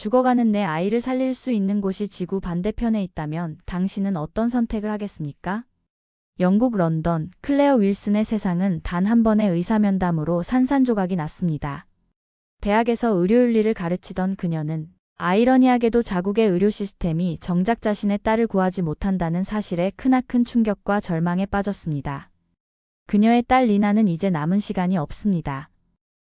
죽어가는 내 아이를 살릴 수 있는 곳이 지구 반대편에 있다면 당신은 어떤 선택을 하겠습니까? 영국 런던 클레어 윌슨의 세상은 단 한 번의 의사면담으로 산산조각이 났습니다. 대학에서 의료윤리를 가르치던 그녀는 아이러니하게도 자국의 의료 시스템이 정작 자신의 딸을 구하지 못한다는 사실에 크나큰 충격과 절망에 빠졌습니다. 그녀의 딸 리나는 이제 남은 시간이 없습니다.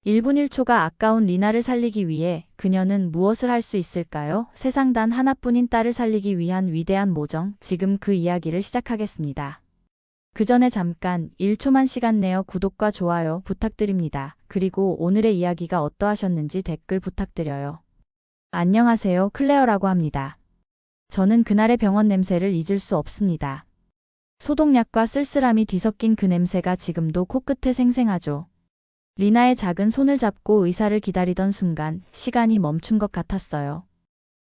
1분 1초가 아까운 리나를 살리기 위해 그녀는 무엇을 할 수 있을까요? 세상 단 하나뿐인 딸을 살리기 위한 위대한 모정, 지금 그 이야기를 시작하겠습니다. 그 전에 잠깐 1초만 시간 내어 구독과 좋아요 부탁드립니다. 그리고 오늘의 이야기가 어떠하셨는지 댓글 부탁드려요. 안녕하세요. 클레어라고 합니다. 저는 그날의 병원 냄새를 잊을 수 없습니다. 소독약과 쓸쓸함이 뒤섞인 그 냄새가 지금도 코끝에 생생하죠. 리나의 작은 손을 잡고 의사를 기다리던 순간 시간이 멈춘 것 같았어요.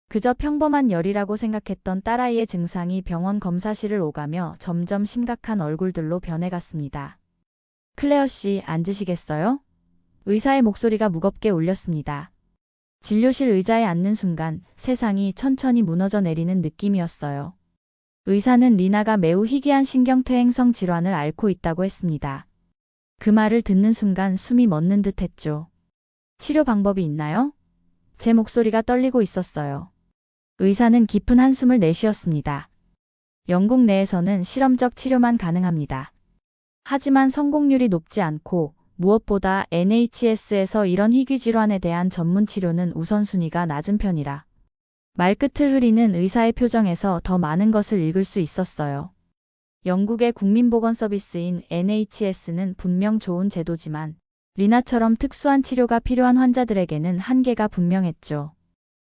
그저 평범한 열이라고 생각했던 딸아이의 증상이 병원 검사실을 오가며 점점 심각한 얼굴들로 변해갔습니다. 클레어 씨, 앉으시겠어요? 의사의 목소리가 무겁게 울렸습니다. 진료실 의자에 앉는 순간 세상이 천천히 무너져 내리는 느낌이었어요. 의사는 리나가 매우 희귀한 신경퇴행성 질환을 앓고 있다고 했습니다. 그 말을 듣는 순간 숨이 멎는 듯 했죠. 치료 방법이 있나요? 제 목소리가 떨리고 있었어요. 의사는 깊은 한숨을 내쉬었습니다. 영국 내에서는 실험적 치료만 가능합니다. 하지만 성공률이 높지 않고 무엇보다 NHS에서 이런 희귀 질환에 대한 전문 치료는 우선순위가 낮은 편이라 말끝을 흐리는 의사의 표정에서 더 많은 것을 읽을 수 있었어요. 영국의 국민보건 서비스인 NHS는 분명 좋은 제도지만 리나처럼 특수한 치료가 필요한 환자들에게는 한계가 분명했죠.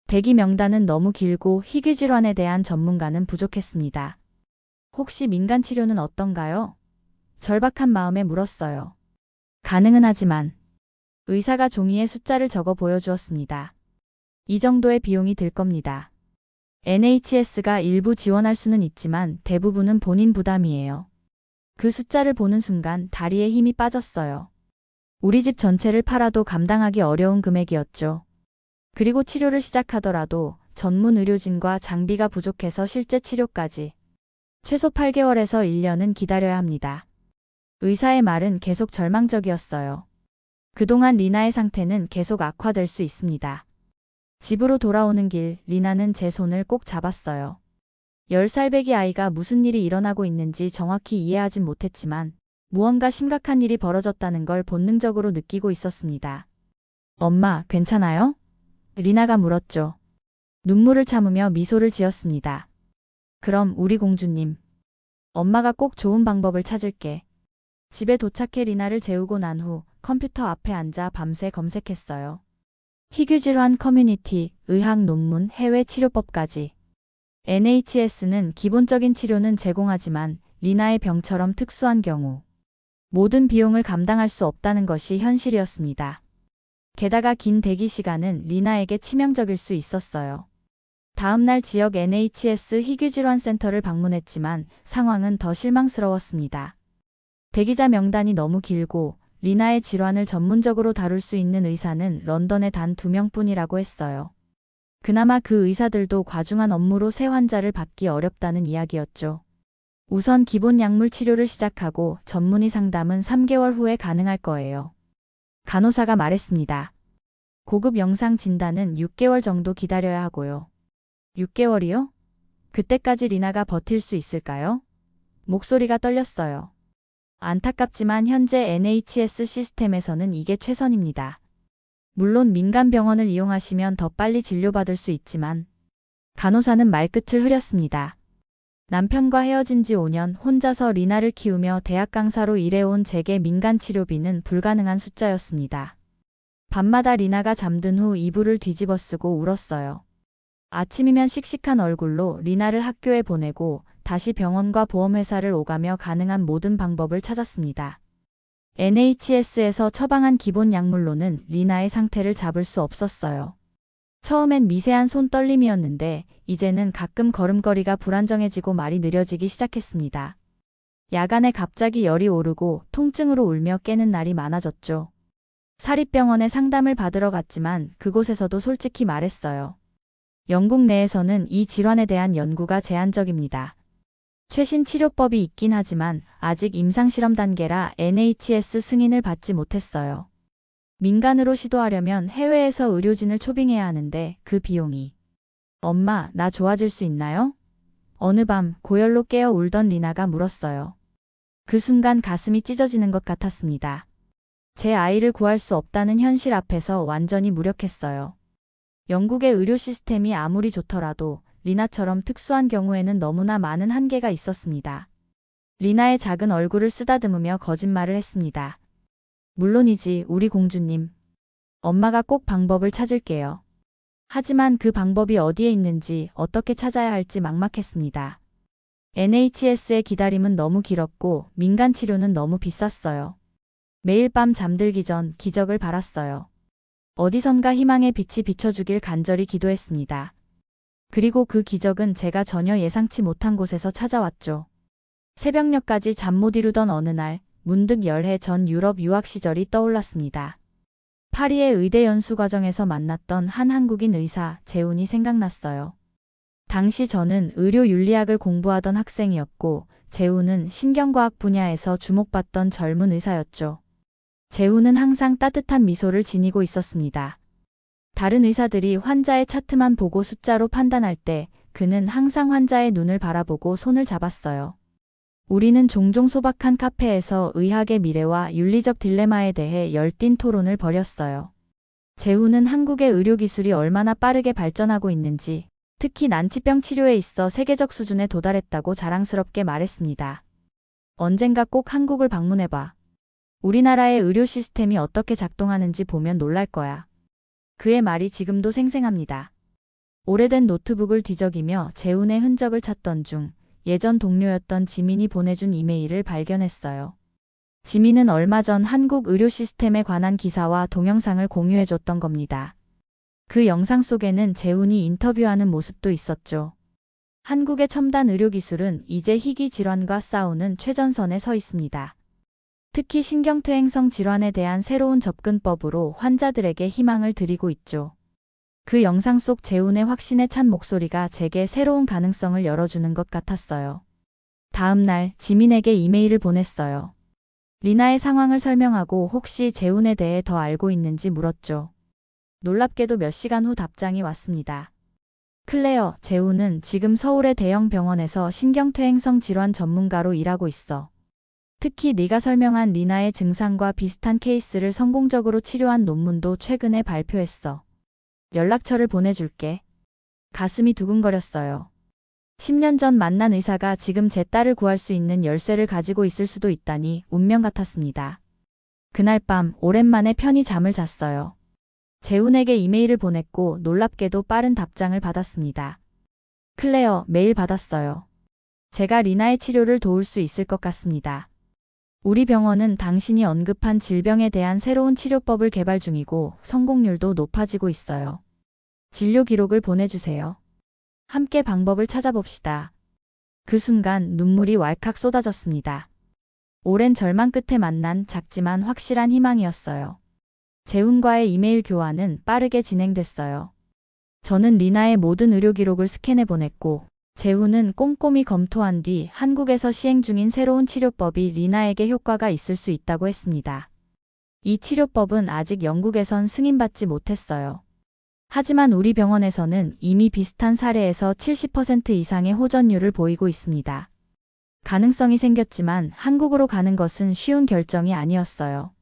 대기 명단은 너무 길고 희귀 질환에 대한 전문가는 부족했습니다. 혹시 민간 치료는 어떤가요? 절박한 마음에 물었어요. 가능은 하지만 의사가 종이에 숫자를 적어 보여주었습니다. 이 정도의 비용이 들 겁니다. NHS가 일부 지원할 수는 있지만 대부분은 본인 부담이에요. 그 숫자를 보는 순간 다리에 힘이 빠졌어요. 우리 집 전체를 팔아도 감당하기 어려운 금액이었죠. 그리고 치료를 시작하더라도 전문 의료진과 장비가 부족해서 실제 치료까지 최소 8개월에서 1년은 기다려야 합니다. 의사의 말은 계속 절망적이었어요. 그동안 리나의 상태는 계속 악화될 수 있습니다. 집으로 돌아오는 길, 리나는 제 손을 꼭 잡았어요. 10살 배기 아이가 무슨 일이 일어나고 있는지 정확히 이해하진 못했지만 무언가 심각한 일이 벌어졌다는 걸 본능적으로 느끼고 있었습니다. 엄마, 괜찮아요? 리나가 물었죠. 눈물을 참으며 미소를 지었습니다. 그럼 우리 공주님. 엄마가 꼭 좋은 방법을 찾을게. 집에 도착해 리나를 재우고 난 후 컴퓨터 앞에 앉아 밤새 검색했어요. 희귀질환 커뮤니티, 의학 논문, 해외 치료법까지. NHS는 기본적인 치료는 제공하지만 리나의 병처럼 특수한 경우 모든 비용을 감당할 수 없다는 것이 현실이었습니다. 게다가 긴 대기 시간은 리나에게 치명적일 수 있었어요. 다음날 지역 NHS 희귀질환 센터를 방문했지만 상황은 더 실망스러웠습니다. 대기자 명단이 너무 길고 리나의 질환을 전문적으로 다룰 수 있는 의사는 런던에 단 두 명뿐이라고 했어요. 그나마 그 의사들도 과중한 업무로 새 환자를 받기 어렵다는 이야기였죠. 우선 기본 약물 치료를 시작하고 전문의 상담은 3개월 후에 가능할 거예요. 간호사가 말했습니다. 고급 영상 진단은 6개월 정도 기다려야 하고요. 6개월이요? 그때까지 리나가 버틸 수 있을까요? 목소리가 떨렸어요. 안타깝지만 현재 NHS 시스템에서는 이게 최선입니다. 물론 민간 병원을 이용하시면 더 빨리 진료받을 수 있지만 간호사는 말끝을 흐렸습니다. 남편과 헤어진 지 5년 혼자서 리나를 키우며 대학 강사로 일해온 제게 민간 치료비는 불가능한 숫자였습니다. 밤마다 리나가 잠든 후 이불을 뒤집어 쓰고 울었어요. 아침이면 씩씩한 얼굴로 리나를 학교에 보내고 다시 병원과 보험회사를 오가며 가능한 모든 방법을 찾았습니다. NHS에서 처방한 기본 약물로는 리나의 상태를 잡을 수 없었어요. 처음엔 미세한 손 떨림이었는데 이제는 가끔 걸음걸이가 불안정해지고 말이 느려지기 시작했습니다. 야간에 갑자기 열이 오르고 통증으로 울며 깨는 날이 많아졌죠. 사립병원에 상담을 받으러 갔지만 그곳에서도 솔직히 말했어요. 영국 내에서는 이 질환에 대한 연구가 제한적입니다. 최신 치료법이 있긴 하지만 아직 임상실험 단계라 NHS 승인을 받지 못했어요. 민간으로 시도하려면 해외에서 의료진을 초빙해야 하는데 그 비용이. 엄마, 나 좋아질 수 있나요? 어느 밤 고열로 깨어 울던 리나가 물었어요. 그 순간 가슴이 찢어지는 것 같았습니다. 제 아이를 구할 수 없다는 현실 앞에서 완전히 무력했어요. 영국의 의료 시스템이 아무리 좋더라도 리나처럼 특수한 경우에는 너무나 많은 한계가 있었습니다. 리나의 작은 얼굴을 쓰다듬으며 거짓말을 했습니다. 물론이지, 우리 공주님. 엄마가 꼭 방법을 찾을게요. 하지만 그 방법이 어디에 있는지 어떻게 찾아야 할지 막막했습니다. NHS의 기다림은 너무 길었고 민간 치료는 너무 비쌌어요. 매일 밤 잠들기 전 기적을 바랐어요. 어디선가 희망의 빛이 비춰주길 간절히 기도했습니다. 그리고 그 기적은 제가 전혀 예상치 못한 곳에서 찾아왔죠. 새벽녘까지 잠 못 이루던 어느 날, 문득 열해 전 유럽 유학 시절이 떠올랐습니다. 파리의 의대 연수 과정에서 만났던 한 한국인 의사 재훈이 생각났어요. 당시 저는 의료 윤리학을 공부하던 학생이었고, 재훈은 신경과학 분야에서 주목받던 젊은 의사였죠. 재훈은 항상 따뜻한 미소를 지니고 있었습니다. 다른 의사들이 환자의 차트만 보고 숫자로 판단할 때 그는 항상 환자의 눈을 바라보고 손을 잡았어요. 우리는 종종 소박한 카페에서 의학의 미래와 윤리적 딜레마에 대해 열띤 토론을 벌였어요. 재훈은 한국의 의료기술이 얼마나 빠르게 발전하고 있는지, 특히 난치병 치료에 있어 세계적 수준에 도달했다고 자랑스럽게 말했습니다. 언젠가 꼭 한국을 방문해봐. 우리나라의 의료 시스템이 어떻게 작동하는지 보면 놀랄 거야. 그의 말이 지금도 생생합니다. 오래된 노트북을 뒤적이며 재훈의 흔적을 찾던 중 예전 동료였던 지민이 보내준 이메일을 발견했어요. 지민은 얼마 전 한국 의료 시스템에 관한 기사와 동영상을 공유해줬던 겁니다. 그 영상 속에는 재훈이 인터뷰하는 모습도 있었죠. 한국의 첨단 의료기술은 이제 희귀 질환과 싸우는 최전선에 서 있습니다. 특히 신경퇴행성 질환에 대한 새로운 접근법으로 환자들에게 희망을 드리고 있죠. 그 영상 속 재훈의 확신에 찬 목소리가 제게 새로운 가능성을 열어주는 것 같았어요. 다음 날 지민에게 이메일을 보냈어요. 리나의 상황을 설명하고 혹시 재훈에 대해 더 알고 있는지 물었죠. 놀랍게도 몇 시간 후 답장이 왔습니다. 클레어, 재훈은 지금 서울의 대형 병원에서 신경퇴행성 질환 전문가로 일하고 있어. 특히 네가 설명한 리나의 증상과 비슷한 케이스를 성공적으로 치료한 논문도 최근에 발표했어. 연락처를 보내줄게. 가슴이 두근거렸어요. 10년 전 만난 의사가 지금 제 딸을 구할 수 있는 열쇠를 가지고 있을 수도 있다니 운명 같았습니다. 그날 밤 오랜만에 편히 잠을 잤어요. 재훈에게 이메일을 보냈고 놀랍게도 빠른 답장을 받았습니다. 클레어, 메일 받았어요. 제가 리나의 치료를 도울 수 있을 것 같습니다. 우리 병원은 당신이 언급한 질병에 대한 새로운 치료법을 개발 중이고 성공률도 높아지고 있어요. 진료 기록을 보내주세요. 함께 방법을 찾아봅시다. 그 순간 눈물이 왈칵 쏟아졌습니다. 오랜 절망 끝에 만난 작지만 확실한 희망이었어요. 재훈과의 이메일 교환은 빠르게 진행됐어요. 저는 리나의 모든 의료 기록을 스캔해 보냈고 재훈은 꼼꼼히 검토한 뒤 한국에서 시행 중인 새로운 치료법이 리나에게 효과가 있을 수 있다고 했습니다. 이 치료법은 아직 영국에선 승인받지 못했어요. 하지만 우리 병원에서는 이미 비슷한 사례에서 70% 이상의 호전율을 보이고 있습니다. 가능성이 생겼지만 한국으로 가는 것은 쉬운 결정이 아니었어요.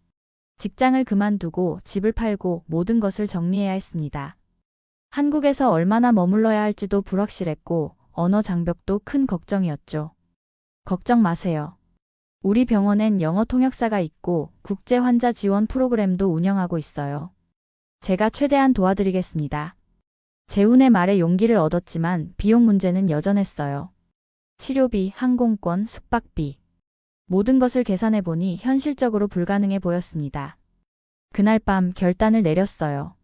직장을 그만두고 집을 팔고 모든 것을 정리해야 했습니다. 한국에서 얼마나 머물러야 할지도 불확실했고 언어 장벽도 큰 걱정이었죠. 걱정 마세요. 우리 병원엔 영어 통역사가 있고 국제 환자 지원 프로그램도 운영하고 있어요. 제가 최대한 도와드리겠습니다. 재훈의 말에 용기를 얻었지만 비용 문제는 여전했어요. 치료비, 항공권, 숙박비. 모든 것을 계산해 보니 현실적으로 불가능해 보였습니다. 그날 밤 결단을 내렸어요.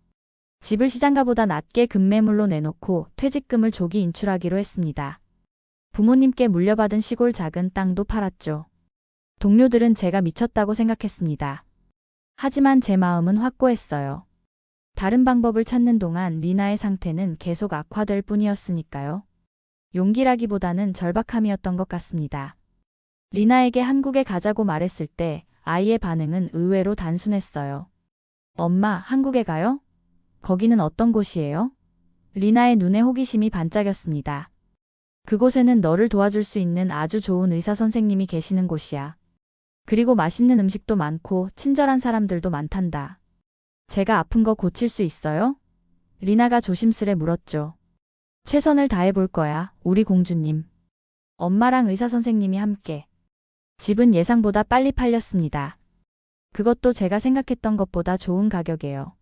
집을 시장가보다 낮게 급매물로 내놓고 퇴직금을 조기 인출하기로 했습니다. 부모님께 물려받은 시골 작은 땅도 팔았죠. 동료들은 제가 미쳤다고 생각했습니다. 하지만 제 마음은 확고했어요. 다른 방법을 찾는 동안 리나의 상태는 계속 악화될 뿐이었으니까요. 용기라기보다는 절박함이었던 것 같습니다. 리나에게 한국에 가자고 말했을 때 아이의 반응은 의외로 단순했어요. 엄마, 한국에 가요? 거기는 어떤 곳이에요? 리나의 눈에 호기심이 반짝였습니다. 그곳에는 너를 도와줄 수 있는 아주 좋은 의사 선생님이 계시는 곳이야. 그리고 맛있는 음식도 많고 친절한 사람들도 많단다. 제가 아픈 거 고칠 수 있어요? 리나가 조심스레 물었죠. 최선을 다해 볼 거야, 우리 공주님. 엄마랑 의사 선생님이 함께. 집은 예상보다 빨리 팔렸습니다. 그것도 제가 생각했던 것보다 좋은 가격이에요.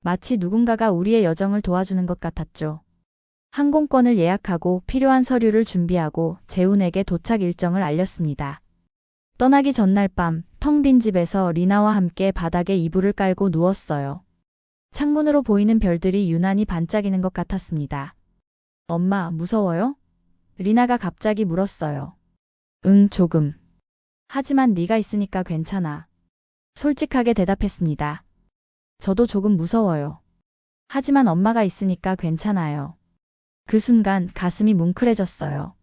마치 누군가가 우리의 여정을 도와주는 것 같았죠. 항공권을 예약하고 필요한 서류를 준비하고 재훈에게 도착 일정을 알렸습니다. 떠나기 전날 밤, 텅 빈 집에서 리나와 함께 바닥에 이불을 깔고 누웠어요. 창문으로 보이는 별들이 유난히 반짝이는 것 같았습니다. 엄마, 무서워요? 리나가 갑자기 물었어요. 응, 조금. 하지만 네가 있으니까 괜찮아. 솔직하게 대답했습니다. 저도 조금 무서워요. 하지만 엄마가 있으니까 괜찮아요. 그 순간 가슴이 뭉클해졌어요.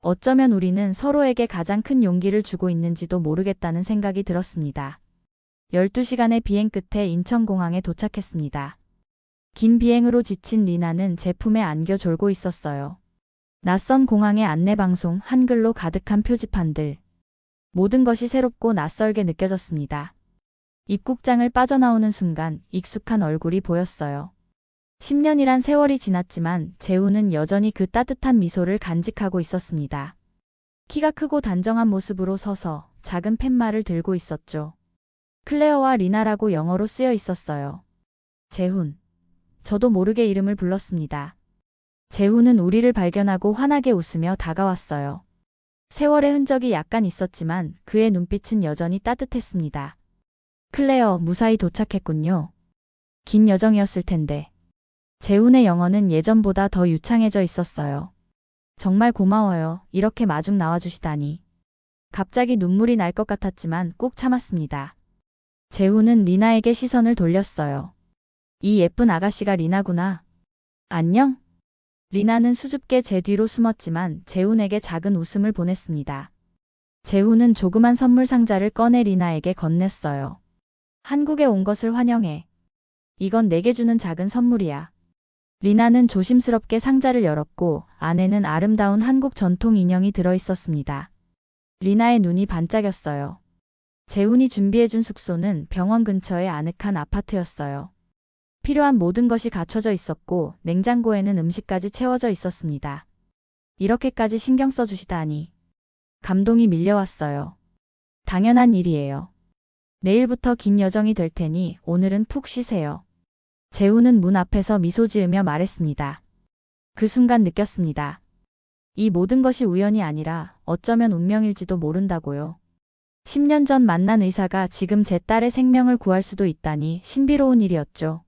어쩌면 우리는 서로에게 가장 큰 용기를 주고 있는지도 모르겠다는 생각이 들었습니다. 12시간의 비행 끝에 인천공항에 도착했습니다. 긴 비행으로 지친 리나는 제 품에 안겨 졸고 있었어요. 낯선 공항의 안내방송 한글로 가득한 표지판들. 모든 것이 새롭고 낯설게 느껴졌습니다. 입국장을 빠져나오는 순간 익숙한 얼굴이 보였어요. 10년이란 세월이 지났지만 재우는 여전히 그 따뜻한 미소를 간직하고 있었습니다. 키가 크고 단정한 모습으로 서서 작은 팻말을 들고 있었죠. 클레어와 리나라고 영어로 쓰여 있었어요. 재훈. 저도 모르게 이름을 불렀습니다. 재훈은 우리를 발견하고 환하게 웃으며 다가왔어요. 세월의 흔적이 약간 있었지만 그의 눈빛은 여전히 따뜻했습니다. 클레어 무사히 도착했군요. 긴 여정이었을 텐데. 재훈의 영어는 예전보다 더 유창해져 있었어요. 정말 고마워요. 이렇게 마중 나와주시다니. 갑자기 눈물이 날 것 같았지만 꾹 참았습니다. 재훈은 리나에게 시선을 돌렸어요. 이 예쁜 아가씨가 리나구나. 안녕? 리나는 수줍게 제 뒤로 숨었지만 재훈에게 작은 웃음을 보냈습니다. 재훈은 조그만 선물 상자를 꺼내 리나에게 건넸어요. 한국에 온 것을 환영해. 이건 내게 주는 작은 선물이야. 리나는 조심스럽게 상자를 열었고 안에는 아름다운 한국 전통 인형이 들어 있었습니다. 리나의 눈이 반짝였어요. 재훈이 준비해준 숙소는 병원 근처의 아늑한 아파트였어요. 필요한 모든 것이 갖춰져 있었고 냉장고에는 음식까지 채워져 있었습니다. 이렇게까지 신경 써주시다니. 감동이 밀려왔어요. 당연한 일이에요. 내일부터 긴 여정이 될 테니 오늘은 푹 쉬세요. 재우는 문 앞에서 미소 지으며 말했습니다. 그 순간 느꼈습니다. 이 모든 것이 우연이 아니라 어쩌면 운명일지도 모른다고요. 10년 전 만난 의사가 지금 제 딸의 생명을 구할 수도 있다니 신비로운 일이었죠.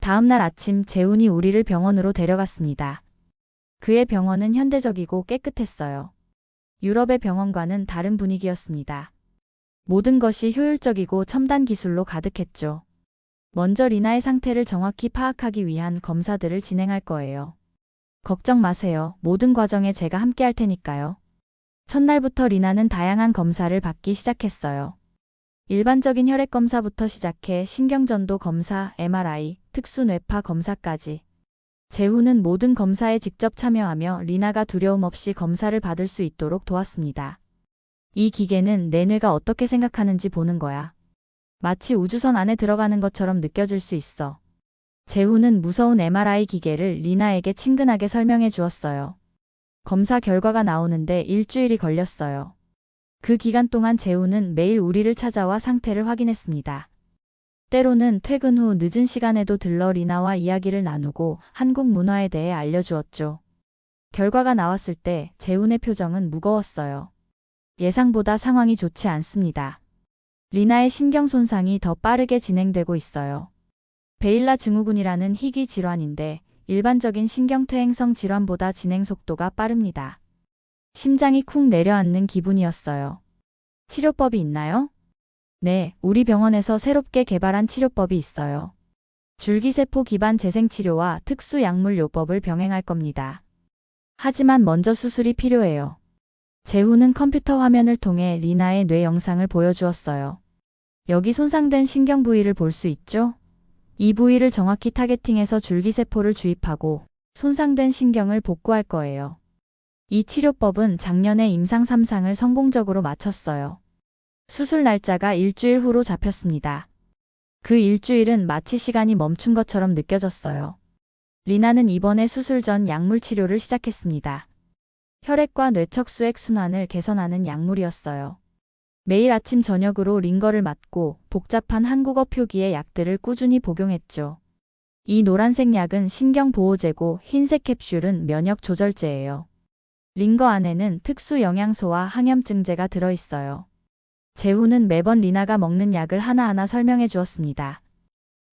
다음 날 아침 재훈이 우리를 병원으로 데려갔습니다. 그의 병원은 현대적이고 깨끗했어요. 유럽의 병원과는 다른 분위기였습니다. 모든 것이 효율적이고 첨단 기술로 가득했죠. 먼저 리나의 상태를 정확히 파악하기 위한 검사들을 진행할 거예요. 걱정 마세요. 모든 과정에 제가 함께 할 테니까요. 첫날부터 리나는 다양한 검사를 받기 시작했어요. 일반적인 혈액 검사부터 시작해 신경전도 검사, MRI, 특수 뇌파 검사까지. 재훈은 모든 검사에 직접 참여하며 리나가 두려움 없이 검사를 받을 수 있도록 도왔습니다. 이 기계는 내 뇌가 어떻게 생각하는지 보는 거야. 마치 우주선 안에 들어가는 것처럼 느껴질 수 있어. 재훈은 무서운 MRI 기계를 리나에게 친근하게 설명해 주었어요. 검사 결과가 나오는데 일주일이 걸렸어요. 그 기간 동안 재훈은 매일 우리를 찾아와 상태를 확인했습니다. 때로는 퇴근 후 늦은 시간에도 들러 리나와 이야기를 나누고 한국 문화에 대해 알려주었죠. 결과가 나왔을 때 재훈의 표정은 무거웠어요. 예상보다 상황이 좋지 않습니다. 리나의 신경 손상이 더 빠르게 진행되고 있어요. 베일라 증후군이라는 희귀 질환인데 일반적인 신경퇴행성 질환보다 진행 속도가 빠릅니다. 심장이 쿵 내려앉는 기분이었어요. 치료법이 있나요? 네, 우리 병원에서 새롭게 개발한 치료법이 있어요. 줄기세포 기반 재생치료와 특수 약물 요법을 병행할 겁니다. 하지만 먼저 수술이 필요해요. 재훈은 컴퓨터 화면을 통해 리나의 뇌 영상을 보여주었어요. 여기 손상된 신경 부위를 볼 수 있죠? 이 부위를 정확히 타겟팅해서 줄기세포를 주입하고 손상된 신경을 복구할 거예요. 이 치료법은 작년에 임상 3상을 성공적으로 마쳤어요. 수술 날짜가 일주일 후로 잡혔습니다. 그 일주일은 마치 시간이 멈춘 것처럼 느껴졌어요. 리나는 이번에 수술 전 약물 치료를 시작했습니다. 혈액과 뇌척수액 순환을 개선하는 약물이었어요. 매일 아침 저녁으로 링거를 맞고 복잡한 한국어 표기의 약들을 꾸준히 복용했죠. 이 노란색 약은 신경보호제고 흰색 캡슐은 면역 조절제예요. 링거 안에는 특수 영양소와 항염증제가 들어있어요. 재훈은 매번 리나가 먹는 약을 하나하나 설명해 주었습니다.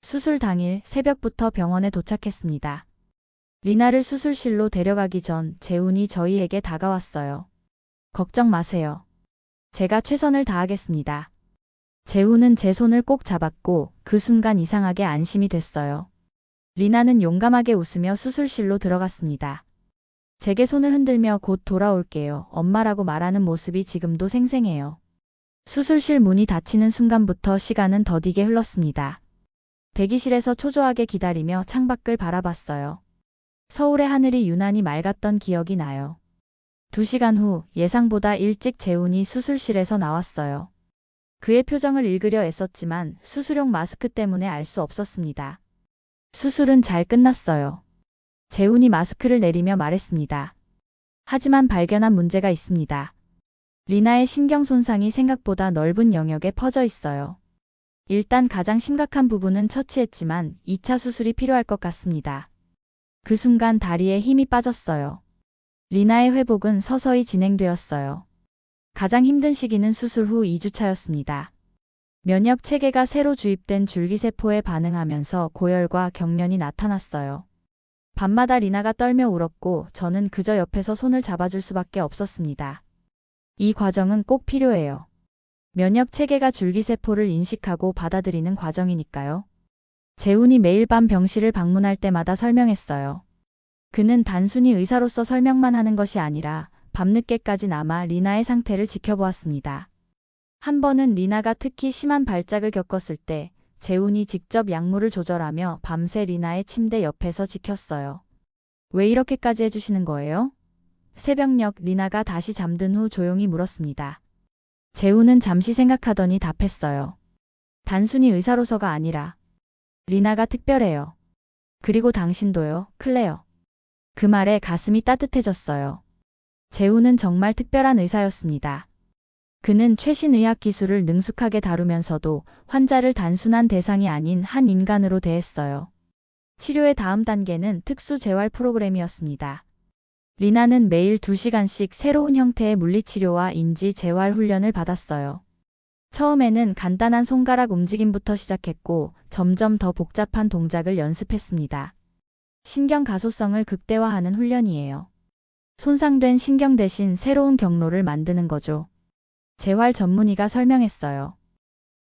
수술 당일 새벽부터 병원에 도착했습니다. 리나를 수술실로 데려가기 전 재훈이 저희에게 다가왔어요. 걱정 마세요. 제가 최선을 다하겠습니다. 재훈은 제 손을 꼭 잡았고 그 순간 이상하게 안심이 됐어요. 리나는 용감하게 웃으며 수술실로 들어갔습니다. 제게 손을 흔들며 곧 돌아올게요. 엄마라고 말하는 모습이 지금도 생생해요. 수술실 문이 닫히는 순간부터 시간은 더디게 흘렀습니다. 대기실에서 초조하게 기다리며 창밖을 바라봤어요. 서울의 하늘이 유난히 맑았던 기억이 나요. 두 시간 후 예상보다 일찍 재훈이 수술실에서 나왔어요. 그의 표정을 읽으려 애썼지만 수술용 마스크 때문에 알 수 없었습니다. 수술은 잘 끝났어요. 재훈이 마스크를 내리며 말했습니다. 하지만 발견한 문제가 있습니다. 리나의 신경 손상이 생각보다 넓은 영역에 퍼져 있어요. 일단 가장 심각한 부분은 처치했지만 2차 수술이 필요할 것 같습니다. 그 순간 다리에 힘이 빠졌어요. 리나의 회복은 서서히 진행되었어요. 가장 힘든 시기는 수술 후 2주차였습니다. 면역 체계가 새로 주입된 줄기세포에 반응하면서 고열과 경련이 나타났어요. 밤마다 리나가 떨며 울었고 저는 그저 옆에서 손을 잡아줄 수밖에 없었습니다. 이 과정은 꼭 필요해요. 면역 체계가 줄기세포를 인식하고 받아들이는 과정이니까요. 재훈이 매일 밤 병실을 방문할 때마다 설명했어요. 그는 단순히 의사로서 설명만 하는 것이 아니라 밤늦게까지 남아 리나의 상태를 지켜보았습니다. 한 번은 리나가 특히 심한 발작을 겪었을 때 재훈이 직접 약물을 조절하며 밤새 리나의 침대 옆에서 지켰어요. 왜 이렇게까지 해주시는 거예요? 새벽녘 리나가 다시 잠든 후 조용히 물었습니다. 재훈은 잠시 생각하더니 답했어요. 단순히 의사로서가 아니라 리나가 특별해요. 그리고 당신도요, 클레어. 그 말에 가슴이 따뜻해졌어요. 재훈은 정말 특별한 의사였습니다. 그는 최신 의학 기술을 능숙하게 다루면서도 환자를 단순한 대상이 아닌 한 인간으로 대했어요. 치료의 다음 단계는 특수 재활 프로그램이었습니다. 리나는 매일 2시간씩 새로운 형태의 물리치료와 인지 재활 훈련을 받았어요. 처음에는 간단한 손가락 움직임부터 시작했고 점점 더 복잡한 동작을 연습했습니다. 신경 가소성을 극대화하는 훈련이에요. 손상된 신경 대신 새로운 경로를 만드는 거죠. 재활 전문의가 설명했어요.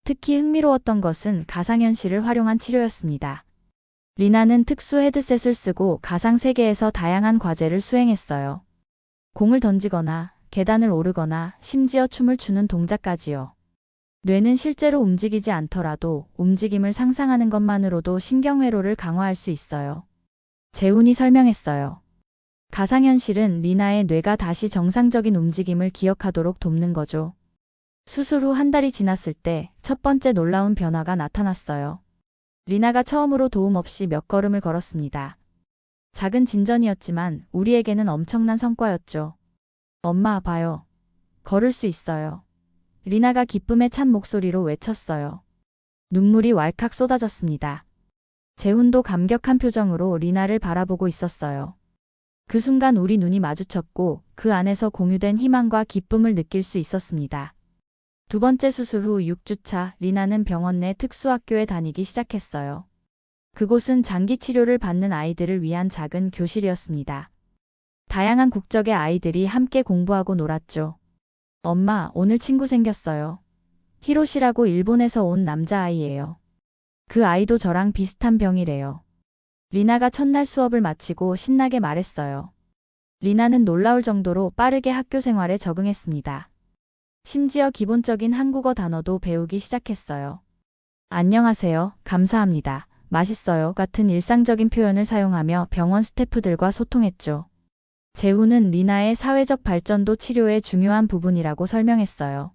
특히 흥미로웠던 것은 가상현실을 활용한 치료였습니다. 리나는 특수 헤드셋을 쓰고 가상 세계에서 다양한 과제를 수행했어요. 공을 던지거나 계단을 오르거나 심지어 춤을 추는 동작까지요. 뇌는 실제로 움직이지 않더라도 움직임을 상상하는 것만으로도 신경회로를 강화할 수 있어요. 재훈이 설명했어요. 가상현실은 리나의 뇌가 다시 정상적인 움직임을 기억하도록 돕는 거죠. 수술 후 한 달이 지났을 때 첫 번째 놀라운 변화가 나타났어요. 리나가 처음으로 도움 없이 몇 걸음을 걸었습니다. 작은 진전이었지만 우리에게는 엄청난 성과였죠. 엄마, 봐요. 걸을 수 있어요. 리나가 기쁨에 찬 목소리로 외쳤어요. 눈물이 왈칵 쏟아졌습니다. 재훈도 감격한 표정으로 리나를 바라보고 있었어요. 그 순간 우리 눈이 마주쳤고 그 안에서 공유된 희망과 기쁨을 느낄 수 있었습니다. 두 번째 수술 후 6주차 리나는 병원 내 특수학교에 다니기 시작했어요. 그곳은 장기 치료를 받는 아이들을 위한 작은 교실이었습니다. 다양한 국적의 아이들이 함께 공부하고 놀았죠. 엄마, 오늘 친구 생겼어요. 히로시라고 일본에서 온 남자아이예요. 그 아이도 저랑 비슷한 병이래요. 리나가 첫날 수업을 마치고 신나게 말했어요. 리나는 놀라울 정도로 빠르게 학교 생활에 적응했습니다. 심지어 기본적인 한국어 단어도 배우기 시작했어요. 안녕하세요. 감사합니다. 맛있어요. 같은 일상적인 표현을 사용하며 병원 스태프들과 소통했죠. 재우는 리나의 사회적 발전도 치료의 중요한 부분이라고 설명했어요.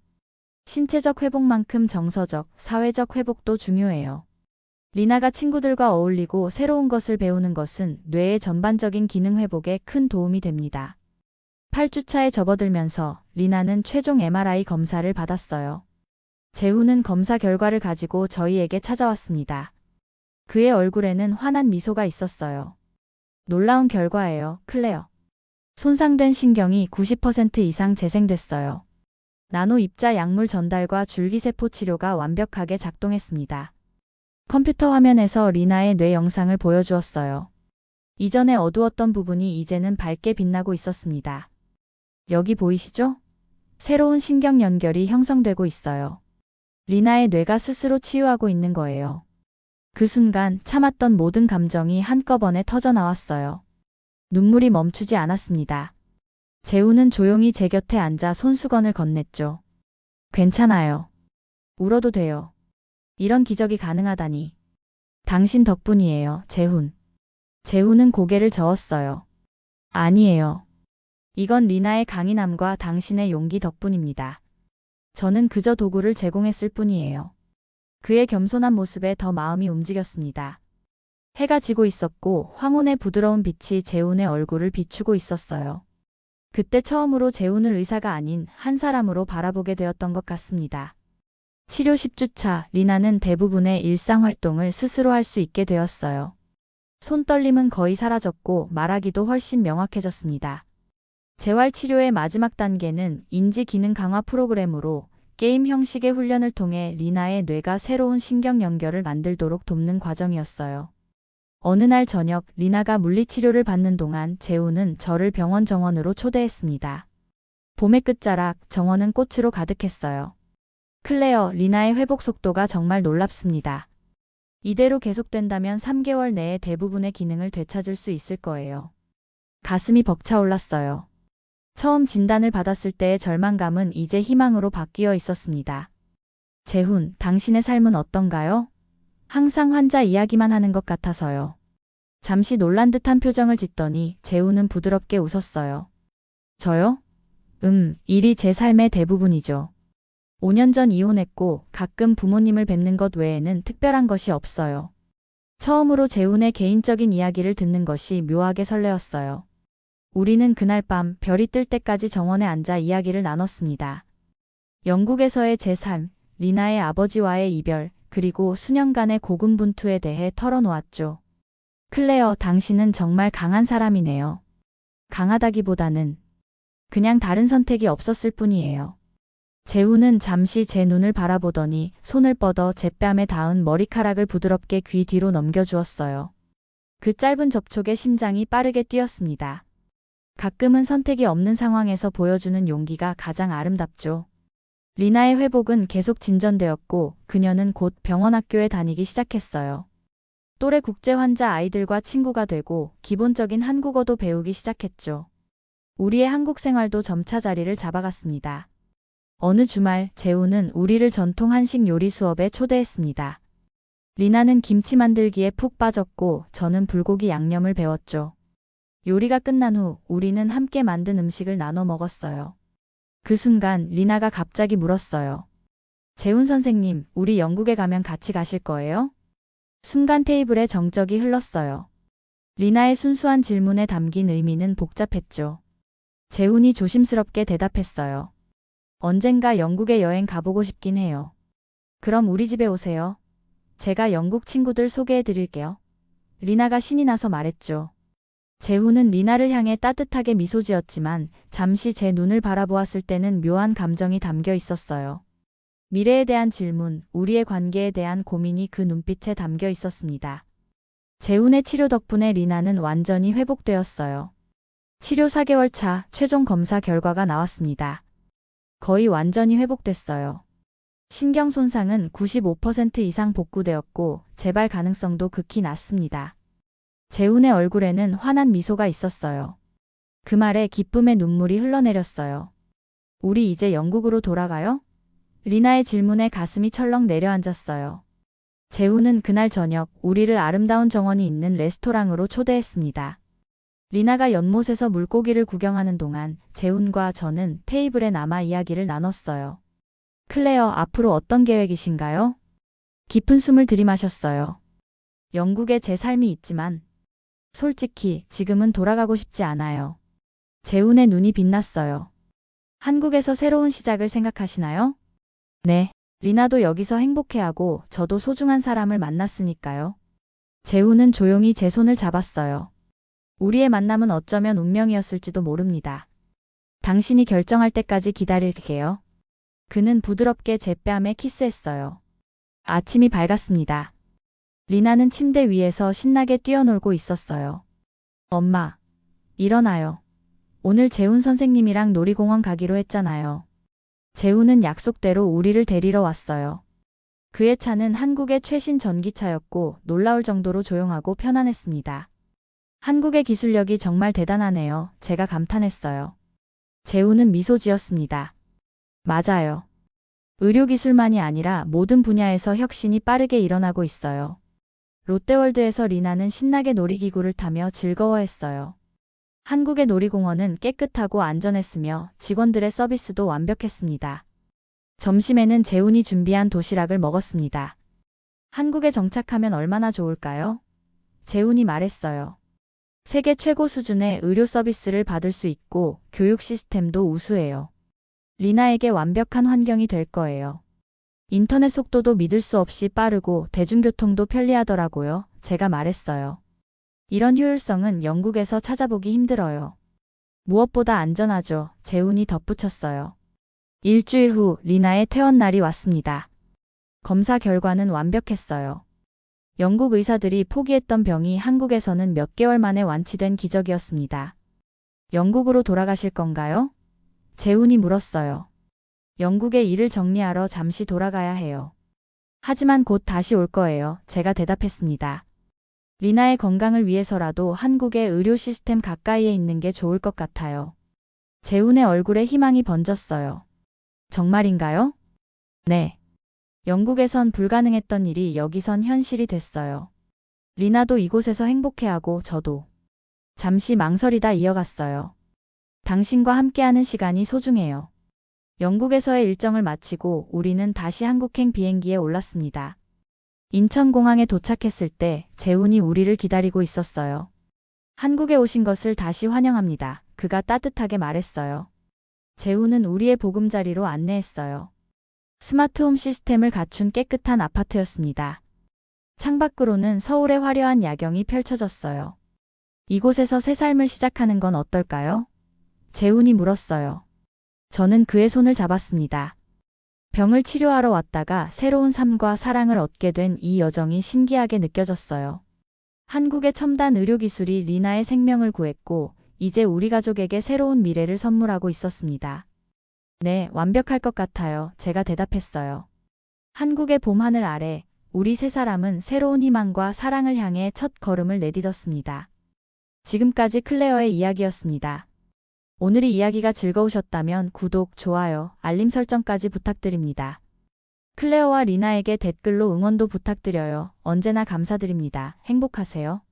신체적 회복만큼 정서적, 사회적 회복도 중요해요. 리나가 친구들과 어울리고 새로운 것을 배우는 것은 뇌의 전반적인 기능 회복에 큰 도움이 됩니다. 8주차에 접어들면서 리나는 최종 MRI 검사를 받았어요. 재우는 검사 결과를 가지고 저희에게 찾아왔습니다. 그의 얼굴에는 환한 미소가 있었어요. 놀라운 결과예요, 클레어. 손상된 신경이 90% 이상 재생됐어요. 나노 입자 약물 전달과 줄기세포 치료가 완벽하게 작동했습니다. 컴퓨터 화면에서 리나의 뇌 영상을 보여주었어요. 이전에 어두웠던 부분이 이제는 밝게 빛나고 있었습니다. 여기 보이시죠? 새로운 신경 연결이 형성되고 있어요. 리나의 뇌가 스스로 치유하고 있는 거예요. 그 순간 참았던 모든 감정이 한꺼번에 터져 나왔어요. 눈물이 멈추지 않았습니다. 재우는 조용히 제 곁에 앉아 손수건을 건넸죠. 괜찮아요. 울어도 돼요. 이런 기적이 가능하다니. 당신 덕분이에요, 재훈. 재훈은 고개를 저었어요. 아니에요. 이건 리나의 강인함과 당신의 용기 덕분입니다. 저는 그저 도구를 제공했을 뿐이에요. 그의 겸손한 모습에 더 마음이 움직였습니다. 해가 지고 있었고 황혼의 부드러운 빛이 재훈의 얼굴을 비추고 있었어요. 그때 처음으로 재훈을 의사가 아닌 한 사람으로 바라보게 되었던 것 같습니다. 치료 10주차 리나는 대부분의 일상 활동을 스스로 할 수 있게 되었어요. 손떨림은 거의 사라졌고 말하기도 훨씬 명확해졌습니다. 재활 치료의 마지막 단계는 인지 기능 강화 프로그램으로 게임 형식의 훈련을 통해 리나의 뇌가 새로운 신경 연결을 만들도록 돕는 과정이었어요. 어느 날 저녁 리나가 물리치료를 받는 동안 재우는 저를 병원 정원으로 초대했습니다. 봄의 끝자락 정원은 꽃으로 가득했어요. 클레어, 리나의 회복 속도가 정말 놀랍습니다. 이대로 계속된다면 3개월 내에 대부분의 기능을 되찾을 수 있을 거예요. 가슴이 벅차올랐어요. 처음 진단을 받았을 때의 절망감은 이제 희망으로 바뀌어 있었습니다. 재훈, 당신의 삶은 어떤가요? 항상 환자 이야기만 하는 것 같아서요. 잠시 놀란 듯한 표정을 짓더니 재훈은 부드럽게 웃었어요. 저요? 음, 일이 제 삶의 대부분이죠. 5년 전 이혼했고 가끔 부모님을 뵙는 것 외에는 특별한 것이 없어요. 처음으로 재훈의 개인적인 이야기를 듣는 것이 묘하게 설레었어요. 우리는 그날 밤 별이 뜰 때까지 정원에 앉아 이야기를 나눴습니다. 영국에서의 제 삶, 리나의 아버지와의 이별, 그리고 수년간의 고군분투에 대해 털어놓았죠. 클레어, 당신은 정말 강한 사람이네요. 강하다기보다는 그냥 다른 선택이 없었을 뿐이에요. 재훈은 잠시 제 눈을 바라보더니 손을 뻗어 제 뺨에 닿은 머리카락을 부드럽게 귀 뒤로 넘겨주었어요. 그 짧은 접촉에 심장이 빠르게 뛰었습니다. 가끔은 선택이 없는 상황에서 보여주는 용기가 가장 아름답죠. 리나의 회복은 계속 진전되었고 그녀는 곧 병원 학교에 다니기 시작했어요. 또래 국제 환자 아이들과 친구가 되고 기본적인 한국어도 배우기 시작했죠. 우리의 한국 생활도 점차 자리를 잡아갔습니다. 어느 주말 재우는 우리를 전통 한식 요리 수업에 초대했습니다. 리나는 김치 만들기에 푹 빠졌고 저는 불고기 양념을 배웠죠. 요리가 끝난 후 우리는 함께 만든 음식을 나눠 먹었어요. 그 순간 리나가 갑자기 물었어요. 재훈 선생님, 우리 영국에 가면 같이 가실 거예요? 순간 테이블에 정적이 흘렀어요. 리나의 순수한 질문에 담긴 의미는 복잡했죠. 재훈이 조심스럽게 대답했어요. 언젠가 영국에 여행 가보고 싶긴 해요. 그럼 우리 집에 오세요. 제가 영국 친구들 소개해 드릴게요. 리나가 신이 나서 말했죠. 재훈은 리나를 향해 따뜻하게 미소 지었지만 잠시 제 눈을 바라보았을 때는 묘한 감정이 담겨 있었어요. 미래에 대한 질문, 우리의 관계에 대한 고민이 그 눈빛에 담겨 있었습니다. 재훈의 치료 덕분에 리나는 완전히 회복되었어요. 치료 4개월 차 최종 검사 결과가 나왔습니다. 거의 완전히 회복됐어요. 신경 손상은 95% 이상 복구되었고 재발 가능성도 극히 낮습니다. 재훈의 얼굴에는 환한 미소가 있었어요. 그 말에 기쁨의 눈물이 흘러내렸어요. 우리 이제 영국으로 돌아가요? 리나의 질문에 가슴이 철렁 내려앉았어요. 재훈은 그날 저녁 우리를 아름다운 정원이 있는 레스토랑으로 초대했습니다. 리나가 연못에서 물고기를 구경하는 동안 재훈과 저는 테이블에 남아 이야기를 나눴어요. 클레어, 앞으로 어떤 계획이신가요? 깊은 숨을 들이마셨어요. 영국에 제 삶이 있지만, 솔직히 지금은 돌아가고 싶지 않아요. 재훈의 눈이 빛났어요. 한국에서 새로운 시작을 생각하시나요? 네. 리나도 여기서 행복해하고 저도 소중한 사람을 만났으니까요. 재훈은 조용히 제 손을 잡았어요. 우리의 만남은 어쩌면 운명이었을지도 모릅니다. 당신이 결정할 때까지 기다릴게요. 그는 부드럽게 제 뺨에 키스했어요. 아침이 밝았습니다. 리나는 침대 위에서 신나게 뛰어놀고 있었어요. 엄마, 일어나요. 오늘 재훈 선생님이랑 놀이공원 가기로 했잖아요. 재훈은 약속대로 우리를 데리러 왔어요. 그의 차는 한국의 최신 전기차였고 놀라울 정도로 조용하고 편안했습니다. 한국의 기술력이 정말 대단하네요. 제가 감탄했어요. 재훈은 미소 지었습니다. 맞아요. 의료기술만이 아니라 모든 분야에서 혁신이 빠르게 일어나고 있어요. 롯데월드에서 리나는 신나게 놀이기구를 타며 즐거워했어요. 한국의 놀이공원은 깨끗하고 안전했으며 직원들의 서비스도 완벽했습니다. 점심에는 재훈이 준비한 도시락을 먹었습니다. 한국에 정착하면 얼마나 좋을까요? 재훈이 말했어요. 세계 최고 수준의 의료 서비스를 받을 수 있고 교육 시스템도 우수해요. 리나에게 완벽한 환경이 될 거예요. 인터넷 속도도 믿을 수 없이 빠르고 대중교통도 편리하더라고요. 제가 말했어요. 이런 효율성은 영국에서 찾아보기 힘들어요. 무엇보다 안전하죠. 재훈이 덧붙였어요. 일주일 후 리나의 퇴원 날이 왔습니다. 검사 결과는 완벽했어요. 영국 의사들이 포기했던 병이 한국에서는 몇 개월 만에 완치된 기적이었습니다. 영국으로 돌아가실 건가요? 재훈이 물었어요. 영국에 일을 정리하러 잠시 돌아가야 해요. 하지만 곧 다시 올 거예요. 제가 대답했습니다. 리나의 건강을 위해서라도 한국의 의료 시스템 가까이에 있는 게 좋을 것 같아요. 재훈의 얼굴에 희망이 번졌어요. 정말인가요? 네. 영국에선 불가능했던 일이 여기선 현실이 됐어요. 리나도 이곳에서 행복해하고 저도. 잠시 망설이다 이어갔어요. 당신과 함께하는 시간이 소중해요. 영국에서의 일정을 마치고 우리는 다시 한국행 비행기에 올랐습니다. 인천공항에 도착했을 때 재훈이 우리를 기다리고 있었어요. 한국에 오신 것을 다시 환영합니다. 그가 따뜻하게 말했어요. 재훈은 우리의 보금자리로 안내했어요. 스마트홈 시스템을 갖춘 깨끗한 아파트였습니다. 창밖으로는 서울의 화려한 야경이 펼쳐졌어요. 이곳에서 새 삶을 시작하는 건 어떨까요? 재훈이 물었어요. 저는 그의 손을 잡았습니다. 병을 치료하러 왔다가 새로운 삶과 사랑을 얻게 된 이 여정이 신기하게 느껴졌어요. 한국의 첨단 의료기술이 리나의 생명을 구했고, 이제 우리 가족에게 새로운 미래를 선물하고 있었습니다. 네, 완벽할 것 같아요. 제가 대답했어요. 한국의 봄 하늘 아래 우리 세 사람은 새로운 희망과 사랑을 향해 첫 걸음을 내딛었습니다. 지금까지 클레어의 이야기였습니다. 오늘의 이야기가 즐거우셨다면 구독, 좋아요, 알림 설정까지 부탁드립니다. 클레어와 리나에게 댓글로 응원도 부탁드려요. 언제나 감사드립니다. 행복하세요.